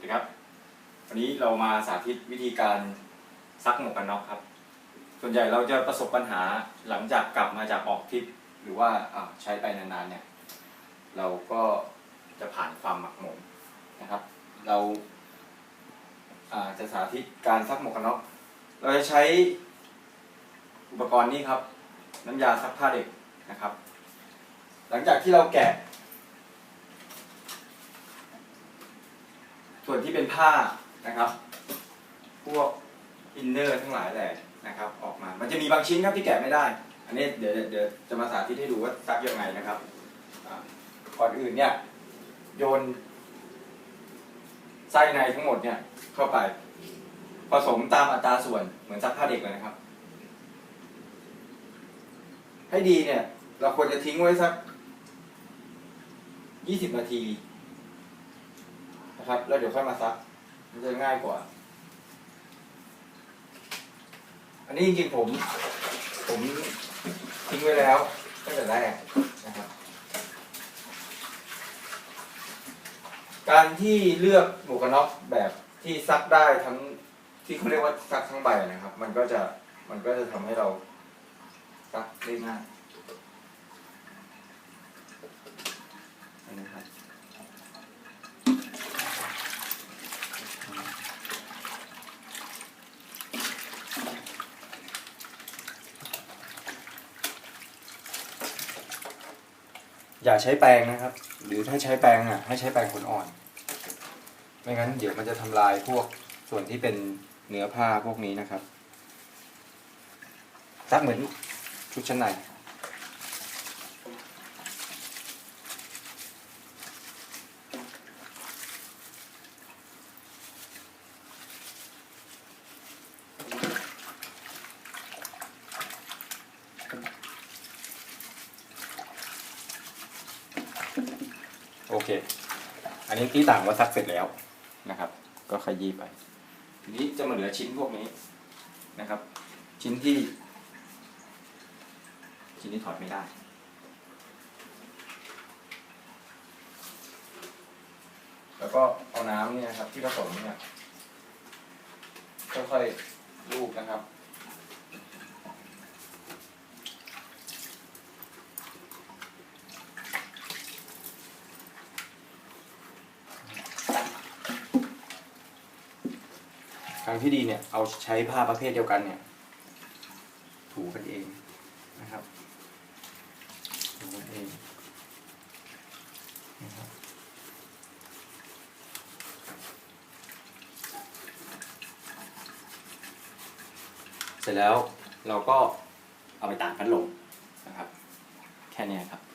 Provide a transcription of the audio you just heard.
วัสดีครับ วันนี้เรามาสาธิตวิธีการซักหมวกกันน็อกครับ ส่วนใหญ่เราจะประสบปัญหาหลังจากกลับมาจากออกทริป หรือว่าใช้ไปนานๆเนี่ย เราก็จะผ่านความหมักหมมนะครับ เราอ่าจะสาธิตการซักหมวกกันน็อก เราจะใช้อุปกรณ์นี้ครับ น้ำยาซักผ้าเด็กนะครับ หลังจากที่เราแกะ ส่วนที่เป็นผ้านะครับ พวกอินเนอร์ทั้งหลายแหละนะครับ ออกมา มันจะมีบางชิ้นครับที่แกะไม่ได้ อันนี้เดี๋ยวเดี๋ยวจะมาสาธิตให้ดูว่าซักยังไงนะครับก่อนอื่นเนี่ยโยนไส้ในทั้งหมดเนี่ยเข้าไป ผสมตามอัตราส่วนเหมือนซักผ้าเด็กเลยนะครับ ให้ดีเนี่ย เราควรจะทิ้งไว้สัก 20 นาที นะครับ แล้วเดี๋ยวค่อยมาซัก มันจะง่ายกว่า อันนี้จริงๆผม ผมทิ้งไว้แล้วตั้งแต่แรกนะครับ การที่เลือกหมวกกันน็อกแบบที่ซักได้ทั้งที่เขาเรียกว่าซักทั้งใบนะครับ มันก็จะมันก็จะทำให้เราซักได้ง่ายอันนี้ครับ อย่าใช้แปรงนะครับ หรือถ้าใช้แปรงอะให้ใช้แปรงขนอ่อน ไม่งั้นเดี๋ยวมันจะทำลายพวกส่วนที่เป็นเนื้อผ้าพวกนี้นะครับซักเหมือนชุดชั้นในโอเคอันนี้ที่ต่างว่าซักเสร็จแล้วนะครับ ก็ขยี้ไป ทีนี้จะมาเหลือชิ้นพวกนี้นะครับ ชิ้นที่ ชิ้นที่ถอดไม่ได้แล้วก็เอาน้ำเนี่ยนะครับที่ผสมเนี่ยค่อยๆลูบนะครับางที่ดีเนี่ยเอาใช้ผ้าประเภทเดียวกันเนี่ย ถูกันเองนะครับถูกันเองนะครับเสร็จแล้วเราก็เอาไปตากพัดลมนะครับ แค่นี้ครับ